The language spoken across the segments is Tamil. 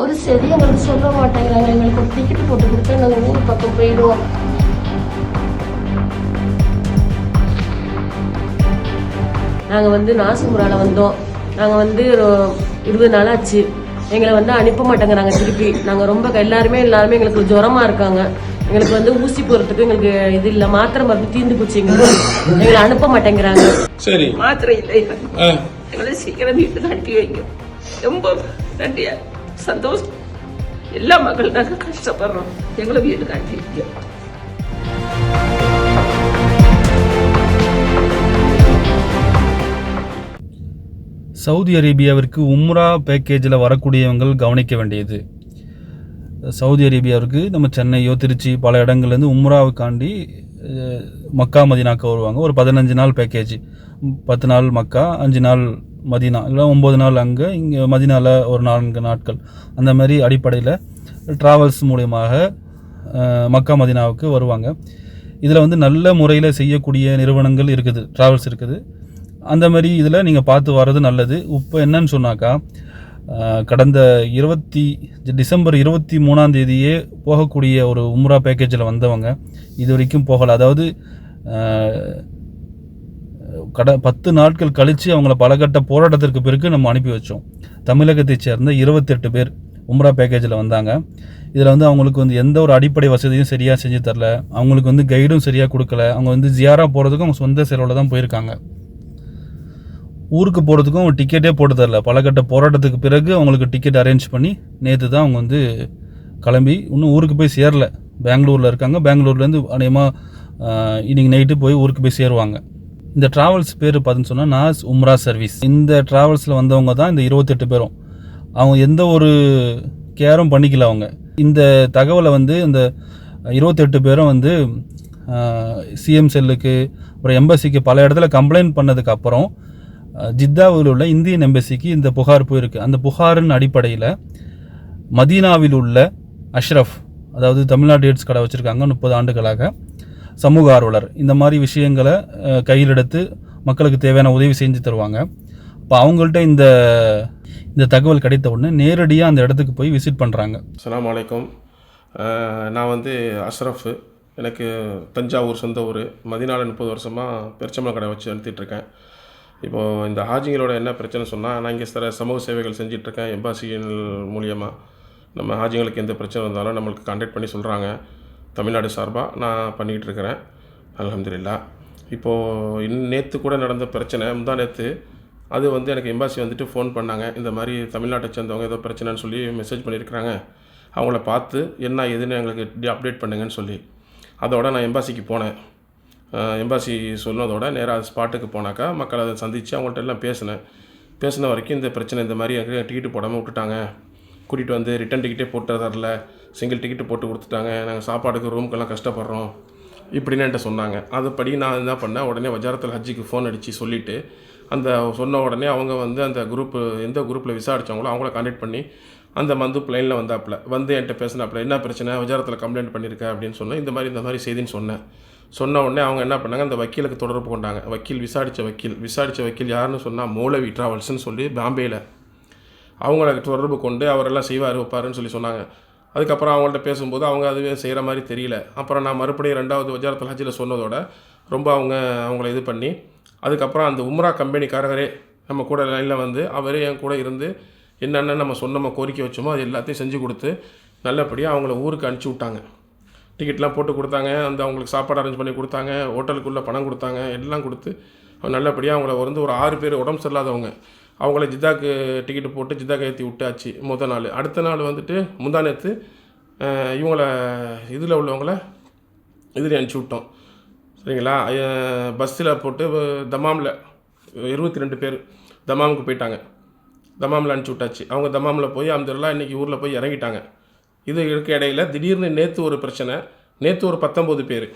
ஒரு சரி எங்களுக்கு சொல்ல மாட்டேங்கிறாங்க. எங்களுக்கு ஒரு டிக்கெட் போட்டு கொடுத்தா நாங்கள் ஊர் பக்கம் போயிடுவோம். நாங்கள் வந்து நாசிமுரால வந்தோம். நாங்கள் வந்து இருபது நாள் ஆச்சு. எங்களை வந்து அனுப்ப மாட்டேங்கிறாங்க திருப்பி. நாங்கள் ரொம்ப எல்லாருமே எல்லாருமே எங்களுக்கு ஜுரமா இருக்காங்க. எங்களுக்கு வந்து ஊசி போடுறதுக்கு எங்களுக்கு இது இல்லை மாத்திரை மருந்து தீர்ந்து போச்சு எங்களுக்கு. எங்களை அனுப்ப மாட்டேங்கிறாங்க. சரி. மாத்திரை இல்லை எங்களை சீக்கிரம் வீட்டுக்கு அனுப்பி வைங்க. ரொம்ப நன்றியா? சந்தோஷம் எல்லா மக்கள் நாங்கள் கஷ்டப்படுறோம். எங்களை வீடு அனுப்பி சவுதி அரேபியாவிற்கு உம்ரா பேக்கேஜில் வரக்கூடியவங்கள் கவனிக்க வேண்டியது. சவுதி அரேபியாவிற்கு நம்ம சென்னையோ திருச்சி பல இடங்கள்லேருந்து உம்ராவுக்காண்டி மக்கா மதினாக்கு வருவாங்க. ஒரு பதினஞ்சு நாள் பேக்கேஜ் பத்து நாள் மக்கா அஞ்சு நாள் மதினா இல்லை ஒம்பது நாள் அங்கே இங்கே மதினாவில் ஒரு நான்கு நாட்கள். அந்த மாதிரி அடிப்படையில் ட்ராவல்ஸ் மூலியமாக மக்கா மதினாவுக்கு வருவாங்க. இதில் வந்து நல்ல முறையில் செய்யக்கூடிய நிறுவனங்கள் இருக்குது ட்ராவல்ஸ் இருக்குது. அந்த மாதிரி இதில் நீங்கள் பார்த்து வர்றது நல்லது. இப்போ என்னன்னு சொன்னாக்கா கடந்த இருபத்தி டிசம்பர் இருபத்தி மூணாம் தேதியே போகக்கூடிய ஒரு உம்ரா பேக்கேஜில் வந்தவங்க இது வரைக்கும் போகலை. அதாவது கட பத்து நாட்கள் கழித்து அவங்கள பலகட்ட போராட்டத்திற்கு பிறகு நம்ம அனுப்பி வச்சோம். தமிழகத்தைச் சேர்ந்த இருபத்தெட்டு பேர் உம்ரா பேக்கேஜில் வந்தாங்க. இதில் வந்து அவங்களுக்கு வந்து எந்த ஒரு அடிப்படை வசதியும் சரியாக செஞ்சு தரல. அவங்களுக்கு வந்து கைடும் சரியாக கொடுக்கல. அவங்க வந்து ஜியாரா போகிறதுக்கும் அவங்க சொந்த செலவில் தான் போயிருக்காங்க. ஊருக்கு போகிறதுக்கும் அவங்க டிக்கெட்டே போட்டு தரல. பலகட்ட போராட்டத்துக்கு பிறகு அவங்களுக்கு டிக்கெட் அரேஞ்ச் பண்ணி நேற்று தான் அவங்க வந்து கிளம்பி இன்னும் ஊருக்கு போய் சேரல. பெங்களூரில் இருக்காங்க. பெங்களூர்லேருந்து அநேகமாக இன்றைக்கி நைட்டு போய் ஊருக்கு போய் சேருவாங்க. இந்த ட்ராவல்ஸ் பேர் பார்த்துன்னு சொன்னால் நாஸ் உம்ரா சர்வீஸ் இந்த ட்ராவல்ஸில் வந்தவங்க தான் இந்த இருபத்தெட்டு பேரும். அவங்க எந்த ஒரு கேரும் பண்ணிக்கல அவங்க. இந்த தகவலை வந்து இந்த இருபத்தெட்டு பேரும் வந்து சிஎம் செல்லுக்கு அப்புறம் எம்பசிக்கு பல இடத்துல கம்ப்ளைண்ட் பண்ணதுக்கு அப்புறம் ஜித்தாவில் உள்ள இந்தியன் எம்பசிக்கு இந்த புகார் போயிருக்கு. அந்த புகாரின் அடிப்படையில் மதீனாவில் உள்ள அஷ்ரஃப் அதாவது தமிழ்நாடு எய்ட்ஸ் கடை வச்சுருக்காங்க முப்பது ஆண்டுகளாக. சமூக ஆர்வலர். இந்த மாதிரி விஷயங்களை கையில் எடுத்து மக்களுக்கு தேவையான உதவி செஞ்சு தருவாங்க. இப்போ அவங்கள்ட்ட இந்த இந்த தகவல் கிடைத்த உடனே நேரடியாக அந்த இடத்துக்கு போய் விசிட் பண்ணுறாங்க அஸ்ஸலாமு வலைக்கம் நான் வந்து அஷ்ரஃபு. எனக்கு தஞ்சாவூர் சொந்த ஊர். மதினால முப்பது வருஷமாக பெருச்சம்பளம் கடை வச்சு நடத்திட்டுருக்கேன் இப்போது இந்த ஹாஜிங்களோட என்ன பிரச்சனை சொன்னால் நான் இங்கே சில சமூக சேவைகள் செஞ்சிட்ருக்கேன் எம்பாசிகள் மூலியமாக நம்ம ஹாஜிங்களுக்கு எந்த பிரச்சனை வந்தாலும் நம்மளுக்கு கான்டாக்ட் பண்ணி சொல்கிறாங்க தமிழ்நாடு சார்பாக நான் பண்ணிக்கிட்டு இருக்கிறேன் அலமதுல்லா இப்போது இன் நேற்று கூட நடந்த பிரச்சனை முந்தா நேற்று அது வந்து எனக்கு எம்பாசி வந்துட்டு ஃபோன் பண்ணாங்க. இந்த மாதிரி தமிழ்நாட்டை சேர்ந்தவங்க ஏதோ பிரச்சனைன்னு சொல்லி மெசேஜ் பண்ணியிருக்கிறாங்க. அவங்கள பார்த்து என்ன ஏதுன்னு எங்களுக்கு அப்டேட் பண்ணுங்கன்னு சொல்லி. அதோட நான் எம்பாசிக்கு போனேன். எம்பாசி சொன்னதோட நேராக ஸ்பாட்டுக்கு போனாக்கா மக்களை அதை சந்தித்து அவங்கள்ட்ட எல்லாம் பேசினேன். பேசின வரைக்கும் இந்த பிரச்சனை இந்த மாதிரி எங்களுக்கு டிக்கெட்டு போடாமல் விட்டுட்டாங்க. கூட்டிகிட்டு வந்து ரிட்டன் டிக்கெட்டே போட்டு தரல. சிங்கிள் டிக்கெட்டு போட்டு கொடுத்துட்டாங்க. நாங்கள் சாப்பாடுக்கு ரூமுக்கெல்லாம் கஷ்டப்படுறோம். இப்படின்னு என்கிட்ட சொன்னாங்க. அதுபடி நான் என்ன பண்ணேன்? உடனே வஜாரத்தில் ஹஜ்ஜிக்கு ஃபோன் அடித்து சொல்லிவிட்டு அந்த சொன்ன உடனே அவங்க வந்து அந்த குரூப்பு எந்த குரூப்பில் விசாரிச்சாங்களோ அவங்கள கான்டாக்ட் பண்ணி அந்த மந்து பிளைனில் வந்தாப்புல. வந்து என்கிட்ட பேசினாப்புல என்ன பிரச்சனை? வஜாரத்தில் கம்ப்ளைண்ட் பண்ணியிருக்க அப்படின்னு சொன்னேன். இந்த மாதிரி இந்த மாதிரி செய்தின்னு சொன்னேன். சொன்ன உடனே அவங்க என்ன பண்ணாங்க? அந்த வக்கீலுக்கு தொடர்பு கொண்டாங்க. வக்கீல் விசாரித்த வக்கீல். விசாரித்த வக்கீல் யாருன்னு சொன்னால் மௌலவி ட்ராவல்ஸ்னு சொல்லி பாம்பேயில் அவங்கள தொடர்பு கொண்டு அவரெல்லாம் செய்வார் வைப்பாருன்னு சொல்லி சொன்னாங்க. அதுக்கப்புறம் அவங்கள்ட்ட பேசும்போது அவங்க அதுவே செய்கிற மாதிரி தெரியல. அப்புறம் நான் மறுபடியும் ரெண்டாவது வஜாரத்தில் ஹஜ்ஜில் சொன்னதோட ரொம்ப அவங்க அவங்கள இது பண்ணி அதுக்கப்புறம் அந்த உம்ரா கம்பெனிக்காரரே நம்ம கூட லைனில் வந்து அவரே என் கூட இருந்து என்னென்ன நம்ம சொன்னோமோ கோரிக்கை வச்சோமோ அது எல்லாத்தையும் செஞ்சு கொடுத்து நல்லபடியாக அவங்கள ஊருக்கு அனுப்பிச்சி விட்டாங்க. டிக்கெட்லாம் போட்டு கொடுத்தாங்க அந்த அவங்களுக்கு சாப்பாடு அரேஞ்ச் பண்ணி கொடுத்தாங்க ஹோட்டலுக்குள்ளே பணம் கொடுத்தாங்க எல்லாம் கொடுத்து அவங்க நல்லபடியாக அவங்கள வந்து ஒரு ஆறு பேர் உடம்பு சரியில்லாதவங்க. அவங்கள ஜித்தாக்கு டிக்கெட்டு போட்டு ஜித்தாக்கு ஏற்றி விட்டாச்சு முத நாள். அடுத்த நாள் வந்துட்டு முந்தா நேற்று இவங்கள இதில் உள்ளவங்கள இதில் அனுப்பிச்சி விட்டோம். சரிங்களா? பஸ்ஸில் போட்டு தமாமில் இருபத்தி ரெண்டு பேர் தமாமுக்கு போயிட்டாங்க. தமாமில் அனுப்பிச்சி விட்டாச்சு. அவங்க தமாமில் போய் அம்தெல்லாம் இன்றைக்கி ஊரில் போய் இறங்கிட்டாங்க. இது இருக்க இடையில திடீர்னு நேற்று ஒரு பிரச்சனை நேற்று ஒரு பத்தொம்போது பேர்.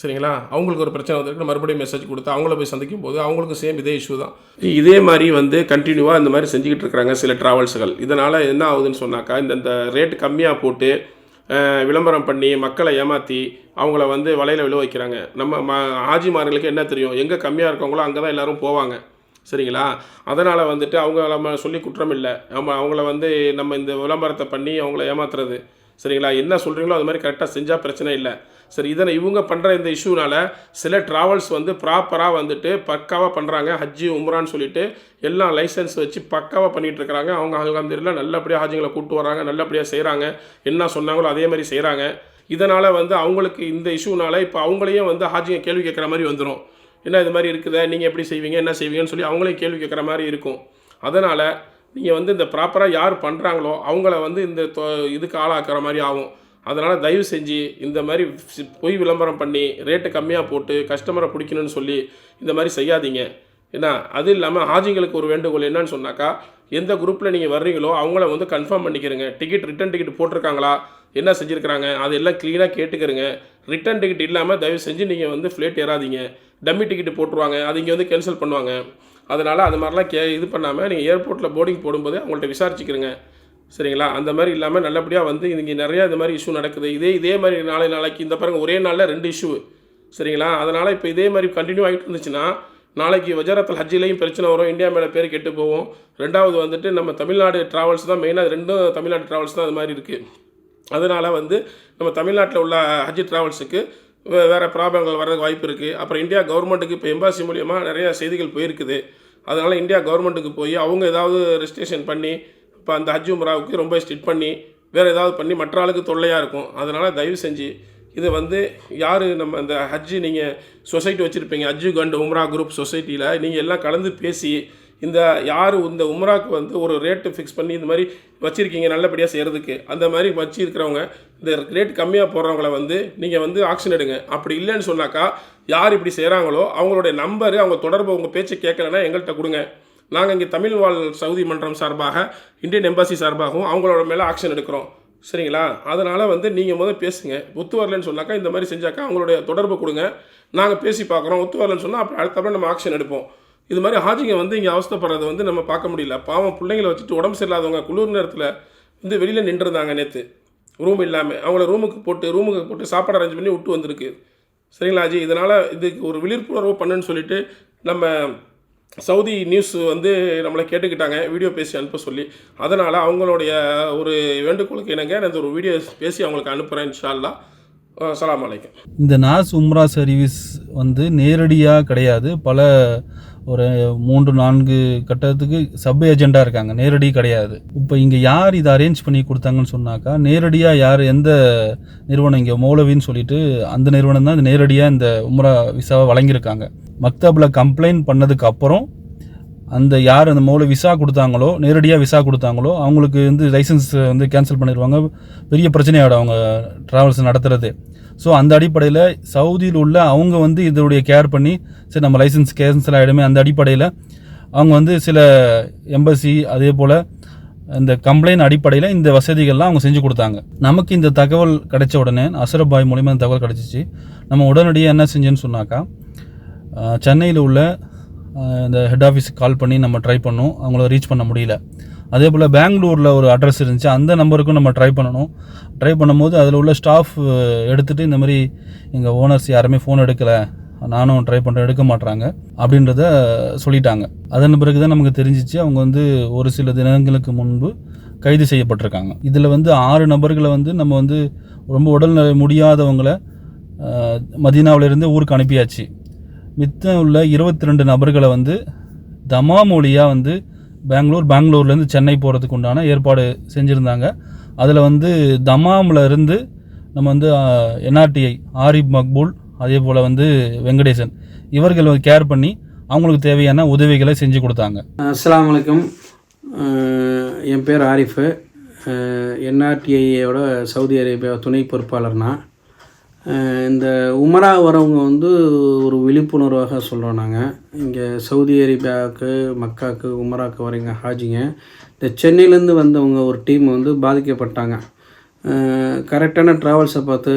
சரிங்களா? அவங்களுக்கு ஒரு பிரச்சனை வந்திருக்கு மறுபடியும் மெசேஜ் கொடுத்து அவங்கள போய் சந்திக்கும் போது அவங்களுக்கும் சேம் இதே இஷ்யூ தான். இதே மாதிரி வந்து கண்டினியூவாக இந்த மாதிரி செஞ்சுக்கிட்டு இருக்கிறாங்க சில ட்ராவல்ஸுகள் இதனால் என்ன ஆகுதுன்னு சொன்னாக்கா இந்த இந்த ரேட் கம்மியாக போட்டு விளம்பரம் பண்ணி மக்களை ஏமாற்றி அவங்கள வந்து வலையில் விழ வைக்கிறாங்க. நம்ம ம ஆஜிமார்களுக்கு என்ன தெரியும்? எங்கே கம்மியாக இருக்கவங்களோ அங்கே தான் எல்லோரும் போவாங்க. சரிங்களா? அதனால் வந்துட்டு அவங்க நம்ம சொல்லி குற்றம் இல்லை. நம்ம அவங்கள வந்து நம்ம இந்த விளம்பரத்தை பண்ணி அவங்கள ஏமாத்துறது. சரிங்களா? என்ன சொல்கிறீங்களோ அது மாதிரி கரெக்டாக செஞ்சால் பிரச்சனை இல்லை. சரி இதனை இவங்க பண்ணுற இந்த இஷ்யூனால் சில ட்ராவல்ஸ் வந்து ப்ராப்பராக வந்துட்டு பக்காவாக பண்ணுறாங்க ஹஜ்ஜி உம்ரான்னு சொல்லிட்டு எல்லாம் லைசன்ஸ் வச்சு பக்காவாக பண்ணிகிட்டு இருக்கிறாங்க. அவங்க அலமதுல்லா நல்லபடியாக ஹாஜிங்களை கூப்பிட்டு வராங்க நல்லபடியாக செய்கிறாங்க என்ன சொன்னாங்களோ அதே மாதிரி செய்கிறாங்க இதனால் வந்து அவங்களுக்கு இந்த இஷ்யூனால் இப்போ அவங்களையும் வந்து ஹாஜிங்க கேள்வி கேட்குற மாதிரி வந்துடும் என்ன இது மாதிரி இருக்குதா? நீங்கள் எப்படி செய்வீங்க? என்ன செய்வீங்கன்னு சொல்லி அவங்களையும் கேள்வி கேட்குற மாதிரி இருக்கும். அதனால் நீங்கள் வந்து இந்த ப்ராப்பராக யார் பண்ணுறாங்களோ அவங்கள வந்து இந்த தொ- இதுக்கு ஆளாக்குற மாதிரி ஆகும். அதனால் தயவு செஞ்சு இந்த மாதிரி பொய் விளம்பரம் பண்ணி ரேட்டு கம்மியாக போட்டு கஸ்டமரை பிடிக்கணும்னு சொல்லி இந்த மாதிரி செய்யாதீங்க. ஏன்னா அது இல்லாமல் ஹாஜிங்களுக்கு ஒரு வேண்டுகோள் என்னன்னு சொன்னாக்கா எந்த குரூப்பில் நீங்கள் வர்றீங்களோ அவங்கள வந்து கன்ஃபார்ம் பண்ணிக்கிறங்க. டிக்கெட் ரிட்டன் டிக்கெட் போட்டிருக்காங்களா? என்ன செஞ்சுருக்கிறாங்க? அதெல்லாம் க்ளீனாக கேட்டுக்கிறங்க ரிட்டன் டிக்கெட் இல்லாமல் தயவு செஞ்சு நீங்கள் வந்து ஃப்ளைட் ஏறாதீங்க. டம்மி டிக்கெட்டு போட்டுருவாங்க. அது இங்கே வந்து கேன்சல் பண்ணுவாங்க. அதனால் அது மாதிரிலாம் கே இது பண்ணாமல் நீங்கள் ஏர்போர்ட்டில் போர்டிங் போடும்போது அவங்கள்ட்ட விசாரிச்சுக்கிறங்க சரிங்களா? அந்த மாதிரி இல்லாமல் நல்லபடியாக வந்து இங்கே நிறையா இந்த மாதிரி இஷ்யூ நடக்குது. இதே இதே மாதிரி நாளை நாளைக்கு இந்த பாருங்க ஒரே நாளில் ரெண்டு இஷ்யூ சரிங்களா? அதனால் இப்போ இதே மாதிரி கண்டினியூ ஆகிட்டு இருந்துச்சுன்னா நாளைக்கு வஜரத்தல் ஹஜ்ஜிலையும் பிரச்சனை வரும். இந்தியா மேலே பேர் கெட்டு போகும். ரெண்டாவது வந்துட்டு நம்ம தமிழ்நாடு ட்ராவல்ஸ் தான் மெயினாக ரெண்டும் தமிழ்நாடு ட்ராவல்ஸ் தான் அது மாதிரி இருக்குது அதனால் வந்து நம்ம தமிழ்நாட்டில் உள்ள ஹஜ் ட்ராவல்ஸுக்கு வேறு ப்ராப்ளங்கள் வர்றதுக்கு வாய்ப்பு இருக்குது அப்புறம் இந்தியா கவர்மெண்ட்டுக்கு இப்போ எம்பாசி மூலியமாக நிறைய செய்திகள் போயிருக்குது. அதனால் இந்தியா கவர்மெண்ட்டுக்கு போய் அவங்க ஏதாவது ரெஜிஸ்ட்ரேஷன் பண்ணி இப்போ அந்த ஹஜ் உம்ராவுக்கு ரொம்ப ஸ்ட்ரிட் பண்ணி வேறு ஏதாவது பண்ணி மற்ற ஆளுக்கு தொல்லையாக இருக்கும். அதனால் தயவு செஞ்சு இது வந்து யார் நம்ம அந்த ஹஜ்ஜு நீங்கள் சொசைட்டி வச்சுருப்பீங்க. ஹஜ்ஜு கண்ட் உம்ரா குரூப் சொசைட்டியில் நீங்கள் எல்லாம் கலந்து பேசி இந்த யார் இந்த உம்ராக்கு வந்து ஒரு ரேட்டு ஃபிக்ஸ் பண்ணி இந்த மாதிரி வச்சுருக்கீங்க நல்லபடியாக செய்கிறதுக்கு அந்த மாதிரி வச்சுருக்கிறவங்க இந்த ரேட் கம்மியாக போடுறவங்கள வந்து நீங்கள் வந்து ஆக்ஷன் எடுங்க. அப்படி இல்லைன்னு சொன்னாக்கா யார் இப்படி செய்கிறாங்களோ அவங்களுடைய நம்பரு அவங்க தொடர்பு உங்கள் பேச்சை கேட்கலன்னா எங்கள்கிட்ட கொடுங்க. நாங்கள் இங்கே தமிழ் வாழ் சவுதி மன்றம் சார்பாக இந்தியன் எம்பாசி சார்பாகவும் அவங்களோட மேலே ஆக்ஷன் எடுக்கிறோம். சரிங்களா? அதனால் வந்து நீங்கள் முதல் பேசுங்க. ஒத்து வரலன்னு சொன்னாக்கா இந்த மாதிரி செஞ்சாக்கா அவங்களுடைய தொடர்பு கொடுங்க. நாங்கள் பேசி பார்க்குறோம். ஒத்து வரலன்னு சொன்னால் அப்புறம் அடுத்தப்பறம் நம்ம ஆக்ஷன் எடுப்போம். இது மாதிரி ஹாஜிங்க வந்து இங்கே அவஸ்தப்படுறதை வந்து நம்ம பார்க்க முடியல. பாவம் பிள்ளைங்களை வச்சுட்டு உடம்பு சரியில்லாதவங்க குளிர் நேரத்தில் வந்து வெளியில் நின்றுருந்தாங்க நேற்று ரூம் இல்லாமல் அவங்கள ரூமுக்கு போட்டு ரூமுக்கு போட்டு சாப்பாடு அரேஞ்ச் பண்ணி விட்டு வந்திருக்கு. சரிங்களா அஜி இதனால் இதுக்கு ஒரு விழிப்புணர்வு பண்ணுன்னு சொல்லிட்டு நம்ம சவுதி நியூஸ் வந்து நம்மளை கேட்டுக்கிட்டாங்க. வீடியோ பேசி அனுப்ப சொல்லி. அதனால் அவங்களுடைய ஒரு வேண்டுகோளுக்கு இணங்க நான் இந்த ஒரு வீடியோ பேசி அவங்களுக்கு அனுப்புகிறேன் இன்ஷால்லா சலாம் அஸ்ஸலாமு அலைக்கும். இந்த நாஸ் உம்ரா சர்வீஸ் வந்து நேரடியாக கிடையாது. பல ஒரு மூன்று நான்கு கட்டத்துக்கு சப் ஏஜெண்டாக இருக்காங்க. நேரடி கிடையாது. இப்போ இங்கே யார் இதை அரேஞ்ச் பண்ணி கொடுத்தாங்கன்னு சொன்னாக்கா நேரடியாக யார் எந்த நிறுவனம் இங்கே மௌலவின்னு சொல்லிட்டு அந்த நிறுவனம் தான் நேரடியாக இந்த உம்ரா விசாவை வழங்கியிருக்காங்க. மக்தபில் கம்ப்ளைண்ட் பண்ணதுக்கு அப்புறம் அந்த யார் அந்த மௌல விசா கொடுத்தாங்களோ நேரடியாக விசா கொடுத்தாங்களோ அவங்களுக்கு வந்து லைசன்ஸ் வந்து கேன்சல் பண்ணிடுவாங்க. பெரிய பிரச்சனையாகிடும் அவங்க ட்ராவல்ஸ் நடத்துகிறது ஸோ அந்த அடிப்படையில் சவுதியில் உள்ள அவங்க வந்து இதோடைய கேர் பண்ணி சரி நம்ம லைசன்ஸ் கேன்சல் ஆகிடுமே அந்த அடிப்படையில். அவங்க வந்து சில எம்பசி அதே போல் இந்த கம்ப்ளைண்ட் அடிப்படையில் இந்த வசதிகள்லாம் அவங்க செஞ்சு கொடுத்தாங்க. நமக்கு இந்த தகவல் கிடைச்ச உடனே அசரபாய் மூலிமா இந்த தகவல் கிடச்சிச்சு. நம்ம உடனடியாக என்ன செஞ்சேன்னு சொன்னாக்கா சென்னையில் உள்ள இந்த ஹெட் ஆஃபீஸுக்கு கால் பண்ணி நம்ம ட்ரை பண்ணோம். அவங்கள ரீச் பண்ண முடியல. அதே போல் பெங்களூரில் ஒரு அட்ரஸ் இருந்துச்சு. அந்த நம்பருக்கும் நம்ம ட்ரை பண்ணணும். ட்ரை பண்ணும்போது அதில் உள்ள ஸ்டாஃப் எடுத்துகிட்டு இந்த மாதிரி எங்கள் ஓனர்ஸ் யாருமே ஃபோன் எடுக்கலை. நானும் ட்ரை பண்ணுறேன் எடுக்க மாட்றாங்க. அப்படின்றத சொல்லிட்டாங்க. அதன் பிறகு தான் நமக்கு தெரிஞ்சிச்சு அவங்க வந்து ஒரு சில தினங்களுக்கு முன்பு கைது செய்யப்பட்டிருக்காங்க. இதில் வந்து ஆறு நபர்களை வந்து நம்ம வந்து ரொம்ப உடல்நிலை முடியாதவங்களை மதீனாவிலேருந்து ஊருக்கு அனுப்பியாச்சு. மித்தம் உள்ள இருபத்தி ரெண்டு நபர்களை வந்து தமா மொழியாக வந்து பெங்களூர் பெங்களூர்லேருந்து சென்னை போகிறதுக்கு உண்டான ஏற்பாடு செஞ்சுருந்தாங்க. அதில் வந்து தமாமில் இருந்து நம்ம வந்து என்ஆர்டிஐ ஆரிப் மக்பூல் அதே போல் வந்து வெங்கடேசன் இவர்கள் வந்து கேர் பண்ணி அவங்களுக்கு தேவையான உதவிகளை செஞ்சு கொடுத்தாங்க. அஸ்லாம் வலைக்கம் என் பேர் ஆரிஃபு. என்ஆர்டிஐயோட சவுதி அரேபியா துணை பொறுப்பாளர் நான். இந்த உமரா வரவங்க வந்து ஒரு விழிப்புணர்வாக சொல்கிறோம் நாங்கள் இங்கே சவுதி அரேபியாவுக்கு மக்காவுக்கு உமராக்கு வரீங்க ஹாஜிங்க. இந்த சென்னையிலேருந்து வந்தவங்க ஒரு டீம் வந்து பாதிக்கப்பட்டாங்க. கரெக்டான ட்ராவல்ஸை பார்த்து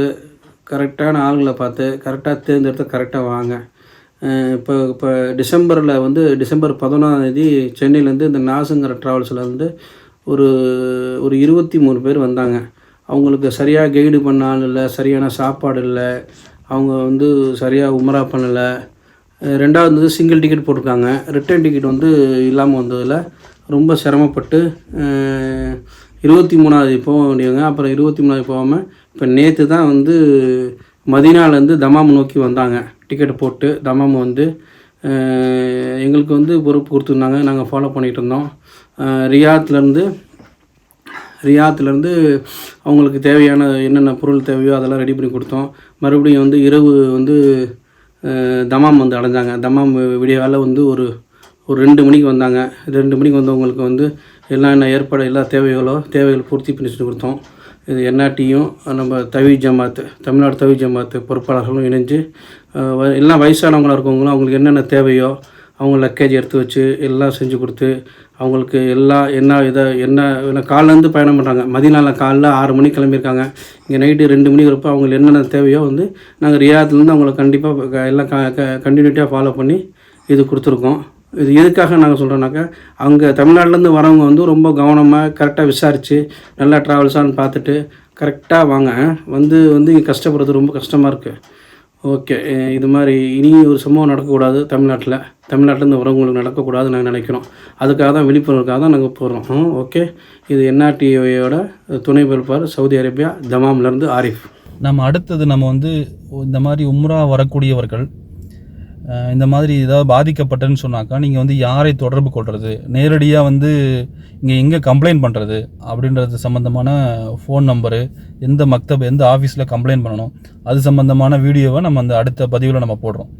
கரெக்டான ஆளுங்களை பார்த்து கரெக்டாக தேர்ந்தெடுத்து கரெக்டாக வாங்க. இப்போ இப்போ டிசம்பரில் வந்து டிசம்பர் பதினொன்றாந்தேதி சென்னையிலேருந்து இந்த நாசுங்கிற ட்ராவல்ஸில் வந்து ஒரு ஒரு இருபத்தி மூணு பேர் வந்தாங்க. அவங்களுக்கு சரியாக கைடு பண்ண ஆள் இல்லை சரியான சாப்பாடு இல்லை அவங்க வந்து சரியாக உமரா பண்ணலை. ரெண்டாவது வந்து சிங்கிள் டிக்கெட் போட்டிருக்காங்க. ரிட்டர்ன் டிக்கெட் வந்து இல்லாமல் வந்ததில் ரொம்ப சிரமப்பட்டு இருபத்தி மூணாவது போக வேண்டியவங்க. அப்புறம் இருபத்தி மூணாவது போகாமல் இப்போ நேற்று தான் வந்து மதினாலேருந்து தமாம் நோக்கி வந்தாங்க. டிக்கெட் போட்டு தமாம் வந்து எங்களுக்கு வந்து பொறுப்பு கொடுத்துருந்தாங்க. நாங்கள் ஃபாலோ பண்ணிகிட்டு இருந்தோம். ரியாத்லேருந்து ரியாத்துலேருந்து அவங்களுக்கு தேவையான என்னென்ன பொருள் தேவையோ அதெல்லாம் ரெடி பண்ணி கொடுத்தோம். மறுபடியும் வந்து இரவு வந்து தமாம் வந்து அடைஞ்சாங்க. தமாம் விடிய வந்து ஒரு ஒரு ரெண்டு மணிக்கு வந்தாங்க. ரெண்டு மணிக்கு வந்தவங்களுக்கு வந்து எல்லாம் என்ன ஏற்பாடு எல்லா தேவைகளோ தேவைகள் பூர்த்தி பண்ணி செஞ்சு கொடுத்தோம். இது என்ஆர்டியும் நம்ம தவி ஜமாத்து தமிழ்நாடு தவி ஜமாத்து பொறுப்பாளர்களும் இணைஞ்சு எல்லாம் வயசானவங்களாக இருக்கவங்களும் அவங்களுக்கு என்னென்ன தேவையோ அவங்க லக்கேஜ் எடுத்து வச்சு எல்லாம் செஞ்சு கொடுத்து அவங்களுக்கு எல்லா என்ன இதை என்ன காலிலேருந்து பயணம் பண்ணுறாங்க மதியனால காலைல ஆறு மணிக்கு கிளம்பியிருக்காங்க. இங்கே நைட்டு ரெண்டு மணி வரப்போ அவங்களுக்கு என்னென்ன தேவையோ வந்து நாங்கள் ரியாத்துலேருந்து அவங்கள கண்டிப்பாக எல்லாம் க கண்டினியூட்டியாக ஃபாலோ பண்ணி இது கொடுத்துருக்கோம். இது எதுக்காக நாங்கள் சொல்கிறோன்னாக்கா அங்கே தமிழ்நாட்டிலேருந்து வரவங்க வந்து ரொம்ப கவனமாக கரெக்டாக விசாரித்து நல்லா ட்ராவல்ஸான்னு பார்த்துட்டு கரெக்டாக வாங்க. வந்து வந்து இங்கே கஷ்டப்படுறது ரொம்ப கஷ்டமாக இருக்குது ஓகே இது மாதிரி இனி ஒரு சம்பவம் நடக்கக்கூடாது தமிழ்நாட்டில். தமிழ்நாட்டிலேருந்து வரவங்களுக்கு நடக்கக்கூடாதுன்னு நாங்கள் நினைக்கிறோம். அதுக்காக தான் விழிப்புணர்வுக்காக தான் நாங்கள் போடுறோம். ஓகே. இது என்ஆர்டிஓயோட துணை பொறுப்பார் சவுதி அரேபியா தமாம்லேருந்து ஆரிஃப். நம்ம அடுத்தது நம்ம வந்து இந்த மாதிரி உம்ரா வரக்கூடியவர்கள் இந்த மாதிரி ஏதாவது பாதிக்கப்பட்டேன்னு சொன்னாக்கா நீங்கள் வந்து யாரை தொடர்பு கொள்வது நேரடியாக வந்து இங்கே எங்கே கம்ப்ளைண்ட் பண்ணுறது அப்படின்றது சம்மந்தமான ஃபோன் நம்பரு எந்த மக்தப் எந்த ஆஃபீஸில் கம்ப்ளைண்ட் பண்ணணும்? அது சம்மந்தமான வீடியோவை நம்ம அந்த அடுத்த பதிவில் நம்ம போடுறோம்.